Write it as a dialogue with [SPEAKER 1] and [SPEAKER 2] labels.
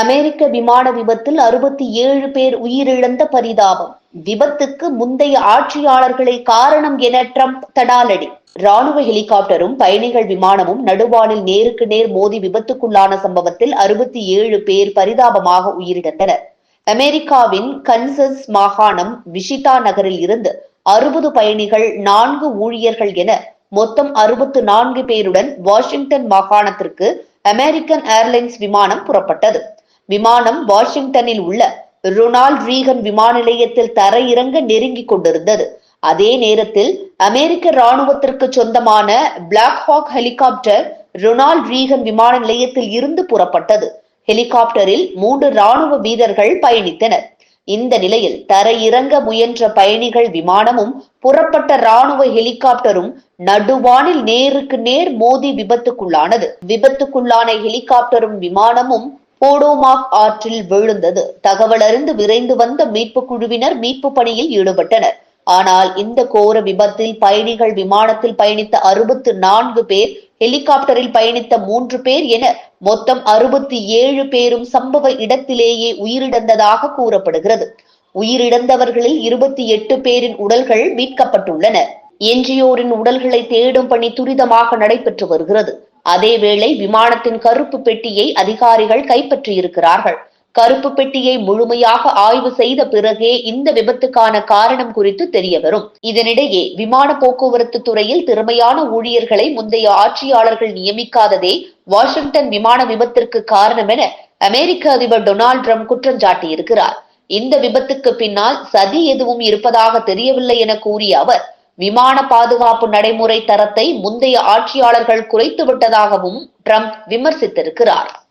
[SPEAKER 1] அமெரிக்க விமான விபத்தில் அறுபத்தி ஏழு பேர் உயிரிழந்த பரிதாபம். விபத்துக்கு முந்தைய ஆட்சியாளர்களை காரணம் என ட்ரம்ப் தடாலடி. ராணுவ ஹெலிகாப்டரும் பயணிகள் விமானமும் நடுவானில் நேருக்கு நேர் மோதி விபத்துக்குள்ளான சம்பவத்தில் அறுபத்தி ஏழு பேர் பரிதாபமாக உயிரிழந்தனர். அமெரிக்காவின் கன்சஸ் மாகாணம் விஷிதா நகரில் இருந்து அறுபது பயணிகள் நான்கு ஊழியர்கள் என மொத்தம் அறுபத்து நான்கு பேருடன் வாஷிங்டன் மாகாணத்திற்கு அமெரிக்கன் ஏர்லைன்ஸ் விமானம் புறப்பட்டது. விமானம் வாஷிங்டனில் உள்ள ரொனால்ட் ரீகன் விமான நிலையத்தில் தரையிறங்க நெருங்கிக் கொண்டிருந்தது. அதே நேரத்தில் அமெரிக்க ராணுவத்திற்கு சொந்தமான Black Hawk helicopter Ronald Reagan விமான நிலையத்தில் இருந்து புறப்பட்டது. ஹெலிகாப்டரில் மூன்று ராணுவ வீரர்கள் பயணித்தனர். இந்த நிலையில் தரையிறங்க முயன்ற பயணிகள் விமானமும் புறப்பட்ட ராணுவ ஹெலிகாப்டரும் நடுவானில் நேருக்கு நேர் மோதி விபத்துக்குள்ளானது. விபத்துக்குள்ளான ஹெலிகாப்டரும் விமானமும் போடோமாக் ஆற்றில் விழுந்தது. தகவல் அறிந்து விரைந்து வந்த மீட்பு குழுவினர் மீட்பு பணியில் ஈடுபட்டனர். ஆனால் இந்த கோர விபத்தில் பயணிகள் விமானத்தில் பயணித்த அறுபத்து நான்கு பேர் ஹெலிகாப்டரில் பயணித்த மூன்று பேர் என மொத்தம் அறுபத்தி ஏழு பேரும் சம்பவ இடத்திலேயே உயிரிழந்ததாக கூறப்படுகிறது. உயிரிழந்தவர்களில் இருபத்தி எட்டு பேரின் உடல்கள் மீட்கப்பட்டுள்ளன. எஞ்சியோரின் உடல்களை தேடும் பணி துரிதமாக நடைபெற்று வருகிறது. அதேவேளை விமானத்தின் கருப்பு பெட்டியை அதிகாரிகள் கைப்பற்றியிருக்கிறார்கள். கருப்பு பெட்டியை முழுமையாக ஆய்வு செய்த பிறகே இந்த விபத்துக்கான காரணம் குறித்து தெரிய வரும் இதனிடையே விமான போக்குவரத்து துறையில் திறமையான ஊழியர்களை முந்தைய ஆட்சியாளர்கள் நியமிக்காததே வாஷிங்டன் விமான விபத்திற்கு காரணம் என அமெரிக்க அதிபர் டொனால்ட் ட்ரம்ப் குற்றம் சாட்டியிருக்கிறார். இந்த விபத்துக்கு பின்னால் சதி எதுவும் இருப்பதாக தெரியவில்லை என கூறிய அவர் விமான பாதுகாப்பு நடைமுறை தரத்தை முந்தைய ஆட்சியாளர்கள் குறைத்து விட்டதாகவும் ட்ரம்ப் விமர்சித்திருக்கிறார்.